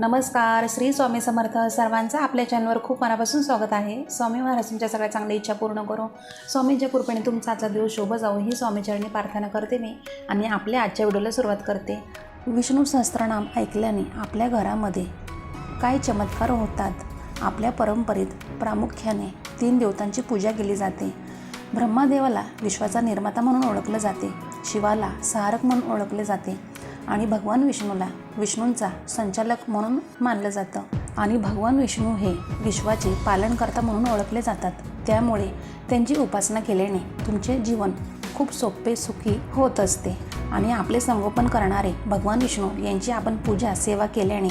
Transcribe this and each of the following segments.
नमस्कार श्री स्वामी समर्थ सर्वांचं आपल्या चॅनलवर खूप मनापासून स्वागत आहे. स्वामी महाराज तुमच्या सगळ्या चांगल्या इच्छा पूर्ण करो. स्वामींच्या कृपेने तुमचा आजचा दिवस शोभ जाऊ ही स्वामीचरणी प्रार्थना करते मी आणि आपल्या आजच्या व्हिडिओला सुरुवात करते. विष्णू सहस्त्रनाम ऐकल्याने आपल्या घरामध्ये काय चमत्कार होतात? आपल्या परंपरेत प्रामुख्याने तीन देवतांची पूजा केली जाते. ब्रह्मादेवाला विश्वाचा निर्माता म्हणून ओळखलं जाते. शिवाला सहारक म्हणून ओळखले जाते. आणि भगवान विष्णूला विष्णूंचा संचालक म्हणून मानलं जातं. आणि भगवान विष्णू हे विश्वाचे पालनकर्ता म्हणून ओळखले जातात. त्यामुळे त्यांची उपासना केल्याने तुमचे जीवन खूप सोपे सुखी होत असते. आणि आपले संगोपन करणारे भगवान विष्णू यांची आपण पूजा सेवा केल्याने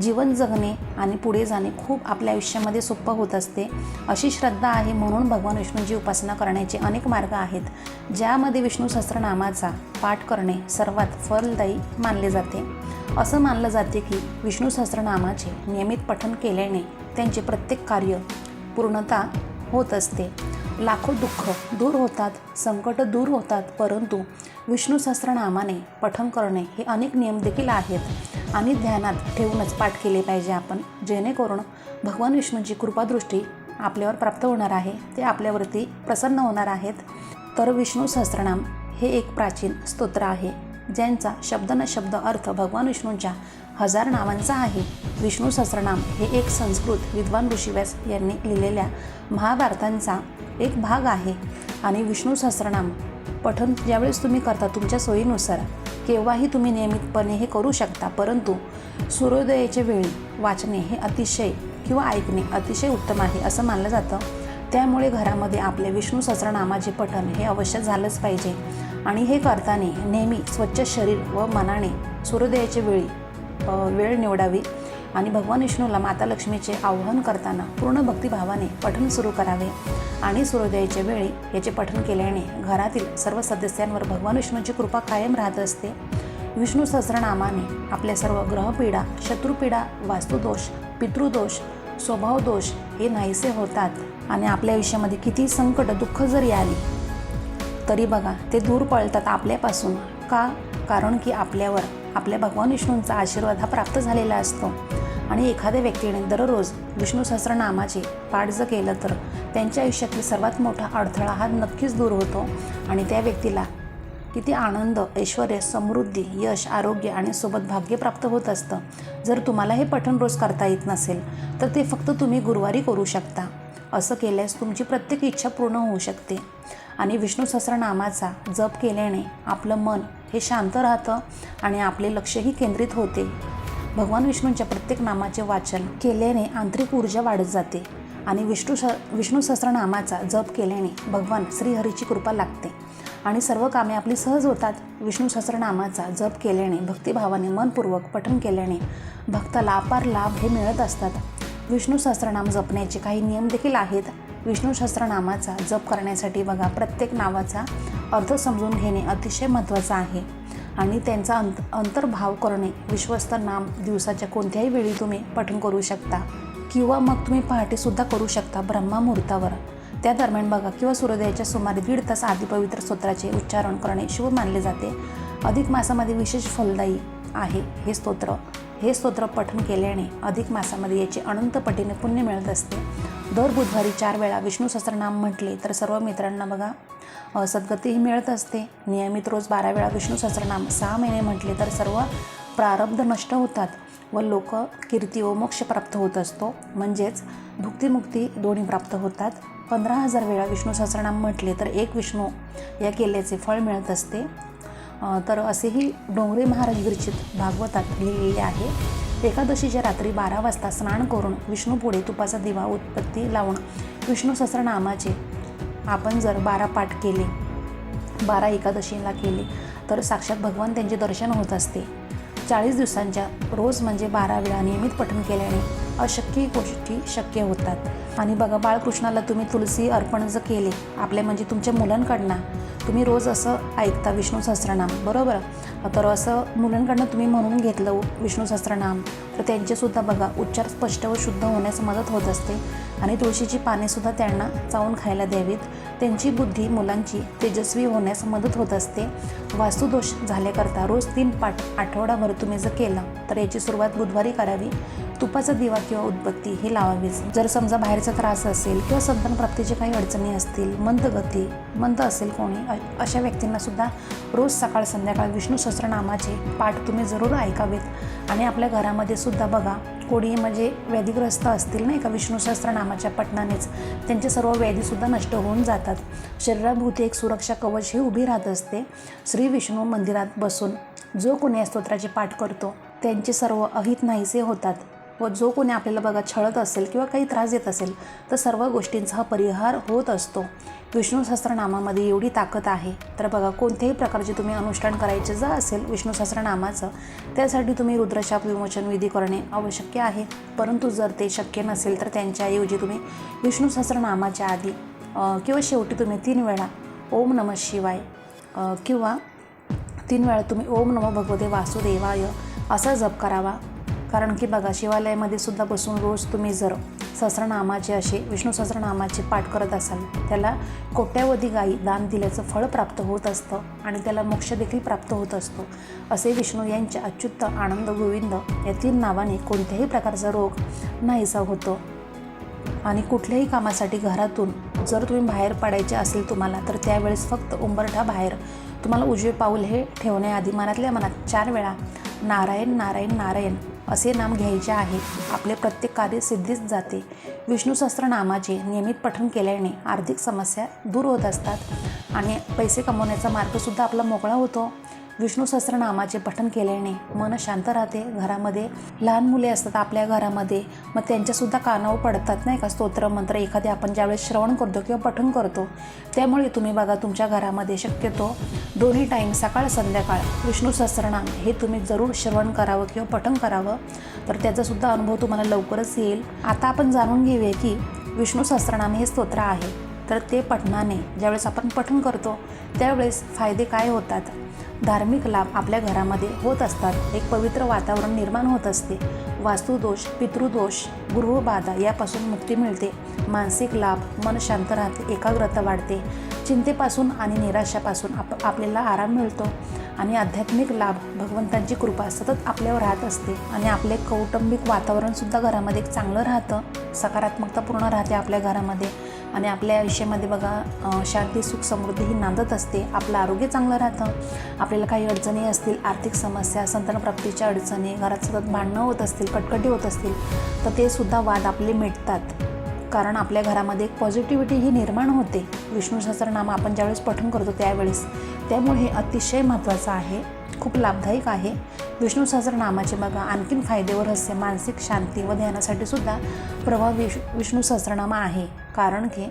जीवन जगणे आणि पुढे जाणे खूप आपल्या आयुष्यामध्ये सोपं होत असते. अशी श्रद्धा आहे म्हणून भगवान विष्णूची उपासना करण्याचे अनेक मार्ग आहेत ज्यामध्ये विष्णू सहस्त्रनामाचा पाठ करणे सर्वात फलदायी मानले जाते. असं मानलं जाते की विष्णू सहस्त्रनामाचे नियमित पठन केल्याने त्यांचे प्रत्येक कार्य पूर्णता होत असते. लाखो दुःख दूर होतात संकट दूर होतात परंतु विष्णू सहस्रनामाने पठण करणे हे अनेक नियम देखील आहेत आणि ध्यानात ठेवूनच पाठ केले पाहिजे आपण. जेणेकरून भगवान विष्णूची कृपादृष्टी आपल्यावर प्राप्त होणार आहे ते आपल्यावरती प्रसन्न होणार आहेत. तर विष्णू सहस्रनाम हे एक प्राचीन स्तोत्र आहे ज्यांचा शब्द न शब्द अर्थ भगवान विष्णूंच्या हजार नावांचा आहे. विष्णू सहस्रनाम हे एक संस्कृत विद्वान ऋषिव्यास यांनी लिहिलेल्या महाभारतांचा एक भाग आहे आणि विष्णू सहस्रनाम पठण ज्यावेळेस तुम्ही करता तुमच्या सोयीनुसार केव्हाही तुम्ही नियमितपणे हे करू शकता. परंतु सूर्योदयाच्या वेळी वाचणे हे अतिशय किंवा ऐकणे अतिशय उत्तम आहे असं मानलं जातं. त्यामुळे घरामध्ये आपले विष्णू सहस्रनामाचे पठण हे अवश्य झालंच पाहिजे. आणि हे करताना नेहमी स्वच्छ शरीर व मनाने सूर्योदयाच्या वेळी वेळ निवडावी. आणि भगवान विष्णूला माता लक्ष्मीचे आवाहन करताना पूर्ण भक्तिभावाने पठण सुरू करावे. आणि सूर्योदयाच्या वेळी याचे पठण केल्याने घरातील सर्व सदस्यांवर भगवान विष्णूची कृपा कायम राहत असते. विष्णू सहस्रनामाने आपल्या सर्व ग्रहपीडा शत्रुपीडा वास्तुदोष पितृदोष स्वभावदोष हे नाहीसे होतात आणि आपल्या आयुष्यामध्ये किती संकट दुःख जरी आली तरी बघा ते दूर पळतात आपल्यापासून. का? कारण की आपल्यावर आपल्या भगवान विष्णूंचा आशीर्वाद हा प्राप्त झालेला असतो. आणि एखाद्या व्यक्तीने दररोज विष्णू सहस्रनामाचे पाठ जर केलं तर त्यांच्या आयुष्यातील सर्वात मोठा अडथळा हा नक्कीच दूर होतो. आणि त्या व्यक्तीला किती आनंद ऐश्वर समृद्धी यश आरोग्य आणि सोबत भाग्य प्राप्त होत असतं. जर तुम्हाला हे पठण रोज करता येत नसेल तर ते फक्त तुम्ही गुरुवारी करू शकता. असं केल्यास तुमची प्रत्येक इच्छा पूर्ण होऊ शकते. आणि विष्णू सहस्रनामाचा जप केल्याने आपलं मन हे शांत राहतं आणि आपले लक्षही केंद्रित होते. भगवान विष्णूंच्या प्रत्येक नामाचे वाचन केल्याने आंतरिक ऊर्जा वाढत जाते आणि विष्णू स विष्णू सहस्रनामाचा जप केल्याने भगवान श्रीहरीची कृपा लागते. आणि सर्व कामे आपली सहज होतात. विष्णू सहस्रनामाचा जप केल्याने भक्तिभावाने मनपूर्वक पठण केल्याने भक्ताला अपार लाभ हे मिळत असतात. विष्णू सहस्रनाम जपण्याचे काही नियम देखील आहेत. विष्णू सहस्रनामाचा जप करण्यासाठी बघा प्रत्येक नावाचा अर्थ समजून घेणे अतिशय महत्त्वाचं आहे. आणि त्यांचा अंत अंतर्भाव करणे विश्वस्त नाम दिवसाच्या कोणत्याही वेळी तुम्ही पठण करू शकता. किंवा मग तुम्ही पहाटेसुद्धा करू शकता ब्रह्मामुहूर्तावर त्या दरम्यान बघा किंवा सूर्योदयाच्या सुमारे दीड तास आधी पवित्र स्तोत्राचे उच्चारण करणे शुभ मानले जाते. अधिक मासामध्ये विशेष फलदायी आहे हे स्तोत्र. हे स्तोत्र पठण केल्याने अधिक मासामध्ये याचे अनंत पटीने पुण्य मिळत असते. दर बुधवारी चार वेळा विष्णू सहस्रनाम म्हटले तर सर्व मित्रांना बघा सद्गतीही मिळत असते. नियमित रोज बारा वेळा विष्णू सहस्रनाम सहा महिने म्हटले तर सर्व प्रारब्ध नष्ट होतात व लोक कीर्ती व मोक्ष प्राप्त होत असतो. म्हणजेच भुक्तिमुक्ती दोन्ही प्राप्त होतात. पंधरा हजार वेळा विष्णू सहस्रनाम म्हटले तर एक विष्णू या केल्याचे फळ मिळत असते. तर असेही डोंगरे महाराज विरचित भागवतात लिहिलेले आहे. एकादशीच्या रात्री बारा वाजता स्नान करून विष्णूपुढे तुपाचा दिवा उत्पत्ती लावून विष्णू सहस्रनामाचे आपण जर बारा पाठ केले बारा एकादशीला केले तर साक्षात भगवान त्यांचे दर्शन होत असते. चाळीस दिवसांच्या रोज म्हणजे बारा वेळा नियमित पठण केल्याने अशक्य गोष्टी शक्य होतात. आणि बघा बाळकृष्णाला तुम्ही तुलसी अर्पण जर केले आपल्या म्हणजे तुमच्या मुलांकडनं तुम्ही रोज असं ऐकता विष्णू सहस्रनाम बरोबर? तर असं मुलांकडनं तुम्ही म्हणून घेतलं विष्णू सहस्त्रनाम तर त्यांचेसुद्धा बघा उच्चार स्पष्ट व शुद्ध होण्यास मदत होत असते. आणि तुळशीची पानेसुद्धा त्यांना चावून खायला द्यावीत. त्यांची बुद्धी मुलांची तेजस्वी होण्यास मदत होत असते. वास्तुदोष झाल्याकरता रोज तीन पाठ आठवडाभर तुम्ही जर केलं तर याची सुरुवात बुधवारी करावी. तुपाचा दिवा किंवा उदबत्ती हे लावावीच. जर समजा बाहेरचा त्रास असेल किंवा संतान प्राप्तीची काही अडचणी असतील मंद गती मंद असेल कोणी अशा व्यक्तींना सुद्धा रोज सकाळ संध्याकाळ विष्णू सहस्रनामाचे पाठ तुम्ही जरूर ऐकावेत. आणि आपल्या घरामध्ये सुद्धा बघा कोणी म्हणजे व्याधीग्रस्त असतील नाही का विष्णू सहस्रनामाच्या पठणानेच त्यांचे सर्व व्याधीसुद्धा नष्ट होऊन जातात. शरीराभूती एक सुरक्षा कवच ही उभी राहत असते श्री विष्णू मंदिरात बसून. जो कोणी या स्तोत्राचे पाठ करतो त्यांचे सर्व अहित नाहीसे होतात. व जो कोणी आपल्याला बघा छळत असेल किंवा काही त्रास देत असेल तर सर्व गोष्टींचा हा परिहार होत असतो. विष्णू सहस्रनामामध्ये एवढी ताकद आहे. तर बघा कोणत्याही प्रकारचे तुम्ही अनुष्ठान करायचे जर असेल विष्णू सहस्रनामाचं त्यासाठी तुम्ही रुद्रशाप विमोचन विधी करणे आवश्यक आहे. परंतु जर ते शक्य नसेल तर त्यांच्याऐवजी तुम्ही विष्णू सहस्रनामाच्या आधी किंवा शेवटी तुम्ही तीन वेळा ओम नमः शिवाय किंवा तीन वेळा तुम्ही ओम नमो भगवते वासुदेवाय असा जप करावा. कारण की बघा शिवालयामध्ये सुद्धा बसून रोज तुम्ही जर सहस्रनामाचे असे विष्णू सहस्रनामाचे पाठ करत असाल त्याला कोट्यावधी गायी दान दिल्याचं फळ प्राप्त होत असतं आणि त्याला मोक्ष देखील प्राप्त होत असतो. असे विष्णू यांच्या अच्युत आनंद गोविंद या तीन नावाने कोणत्याही प्रकारचा रोग नाहीसा होतो. आणि कुठल्याही कामासाठी घरातून जर तुम्ही बाहेर पडायचे असेल तुम्हाला तर त्यावेळेस फक्त उंबरठा बाहेर तुम्हाला उजवे पाऊल हे ठेवण्याआधी मनातल्या मनात चार वेळा नारायण नारायण नारायण असे नाम घ्यायचे आहे. आपले प्रत्येक कार्य सिद्धीच जाते. विष्णू सहस्त्रनामाचे नियमित पठण केल्याने आर्थिक समस्या दूर होत असतात. आणि पैसे कमवण्याचा मार्गसुद्धा आपला मोकळा होतो. विष्णू सहस्रनामाचे पठण केल्याने मन शांत राहते. घरामध्ये लहान मुले असतात आपल्या घरामध्ये. मग त्यांच्यासुद्धा कानावर पडतात नाही का? स्तोत्र मंत्र एखादे आपण ज्यावेळेस श्रवण करतो किंवा पठण करतो त्यामुळे तुम्ही बघा तुमच्या घरामध्ये शक्यतो दोन्ही टाईम सकाळ संध्याकाळ विष्णू सहस्रनाम हे तुम्ही जरूर श्रवण करावं किंवा पठण करावं. तर त्याचासुद्धा अनुभव तुम्हाला लवकरच येईल. आता आपण जाणून घेऊया की विष्णू सहस्रनाम हे स्तोत्र आहे. तर ते पठणाने ज्यावेळेस आपण पठण करतो त्यावेळेस फायदे काय होतात? धार्मिक लाभ आपल्या घरामध्ये होत असतात. एक पवित्र वातावरण निर्माण होत असते. वास्तुदोष पितृदोष गृहबाधा यापासून मुक्ती मिळते. मानसिक लाभ मन शांत राहते एकाग्रता वाढते. चिंतेपासून आणि निराशापासून आप आपल्याला आराम मिळतो. आणि आध्यात्मिक लाभ भगवंतांची कृपा सतत आपल्यावर राहत असते. आणि आपले कौटुंबिक वातावरणसुद्धा घरामध्ये एक चांगलं राहतं. सकारात्मकता पूर्ण राहते आपल्या घरामध्ये. आणि आपल्या आयुष्यामध्ये बघा शांती सुख समृद्धी ही नांदत असते. आपलं आरोग्य चांगलं राहतं. आपल्याला काही अडचणी असतील आर्थिक समस्या संतानप्राप्तीच्या अडचणी घरात सतत भांडणं होत असतील कटकटी होत असतील तर ते सुद्धा वाद आपले मिटतात. कारण आपल्या घरामध्ये एक पॉझिटिव्हिटी ही निर्माण होते. विष्णू सहस्रनाम आपण ज्यावेळेस पठण करतो त्यावेळेस. त्यामुळे हे अतिशय महत्त्वाचं आहे. खूप लाभदायक आहे. विष्णू सहस्रनामाचे बघा आणखीन फायदे व रहस्य मानसिक शांती व ध्यानासाठी सुद्धा प्रभाव विष विष्णू सहस्रनामा आहे. कारण की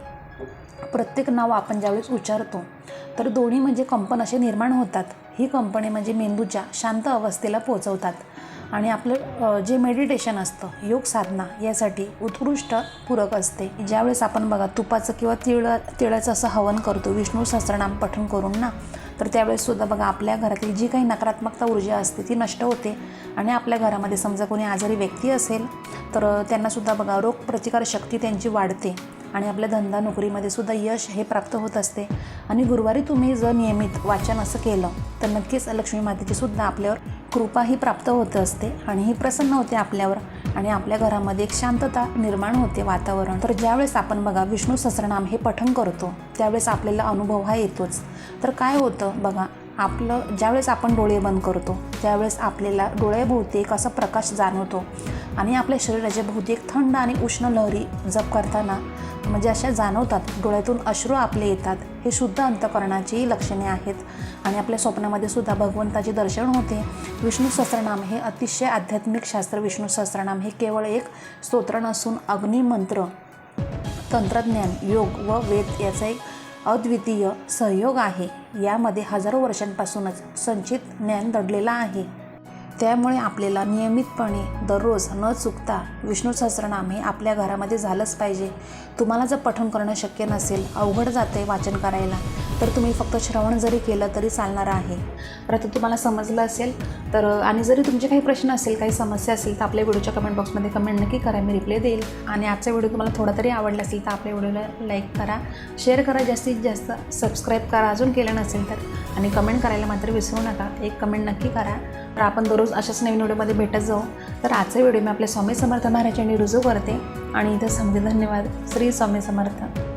प्रत्येक नाव आपण ज्यावेळेस उच्चारतो तर दोन्ही म्हणजे कंपन असे निर्माण होतात. ही कंपने म्हणजे मेंदूच्या शांत अवस्थेला पोचवतात आणि आपलं जे मेडिटेशन असतं योग साधना यासाठी उत्कृष्ट पूरक असते. ज्यावेळेस आपण बघा तुपाचं किंवा तिळ तिळाचं असं हवन करतो विष्णू सहस्रनाम पठण करून ना तर त्यावेळेस सुद्धा बघा आपल्या घरातील जी काही नकारात्मकता ऊर्जा असते ती नष्ट होते. आणि आपल्या घरामध्ये समजा कोणी आजारी व्यक्ती असेल तर त्यांनासुद्धा बघा रोग प्रतिकार शक्ती त्यांची वाढते. आणि आपल्या धंदा नोकरीमध्ये सुद्धा यश हे प्राप्त होत असते. आणि गुरुवारी तुम्ही जर नियमित वाचन असं केलं तर नक्कीच लक्ष्मी मातेची सुद्धा आपल्यावर कृपा ही प्राप्त होत असते आणि ही प्रसन्न होते आपल्यावर आणि आपल्या घरामध्ये एक शांतता निर्माण होते वातावरण. तर ज्यावेळेस आपण बघा विष्णू सहस्रनाम हे पठण करतो त्यावेळेस आपल्याला अनुभव हा येतोच. तर काय होतं बघा आपलं ज्यावेळेस आपण डोळे बंद करतो त्यावेळेस आपल्याला डोळ्याभोवती एक असा प्रकाश जाणवतो. आणि आपल्या शरीराच्या भोवती एक थंड आणि उष्ण लहरी जप करताना म्हणजे अशा जाणवतात डोळ्यातून अश्रू आपले येतात हे शुद्ध अंतकरणाची लक्षणे आहेत. आणि आपल्या स्वप्नामध्ये सुद्धा भगवंताचे दर्शन होते. विष्णू सहस्रनाम हे अतिशय आध्यात्मिक शास्त्र. विष्णू सहस्रनाम हे केवळ एक स्तोत्र नसून अग्निमंत्र तंत्रज्ञान योग व वेद याचा एक अद्वितीय सहयोग आहे. यामध्ये हजारो वर्षांपासूनच संचित ज्ञान दडलेलं आहे. त्यामुळे आपल्याला नियमितपणे दररोज न चुकता विष्णू सहस्रनाम हे आपल्या घरामध्ये झालंच पाहिजे. तुम्हाला जर पठण करणं शक्य नसेल अवघड जाते वाचन करायला तर तुम्ही फक्त श्रवण जरी केलं तरी चालणार आहे. परंतु तुम्हाला समजलं असेल तर आणि जरी तुमचे काही प्रश्न असेल काही समस्या असेल तर आपल्या व्हिडिओच्या कमेंट बॉक्समध्ये कमेंट नक्की करा मी रिप्लाय देईल. आणि आजचा व्हिडिओ तुम्हाला थोडा तरी आवडला असेल तर आपल्या व्हिडिओला लाईक करा शेअर करा जास्तीत जास्त सबस्क्राईब करा अजून केलं नसेल तर आणि कमेंट करायला मात्र विसरू नका. एक कमेंट नक्की करा. तर आपण दररोज अशाच नवीन व्हिडिओमध्ये भेटत जाऊ. तर आजचा व्हिडिओ मी आपल्या स्वामी समर्थ महाराजांनी रुजू करते. आणि इथं समजे धन्यवाद. श्री स्वामी समर्थ.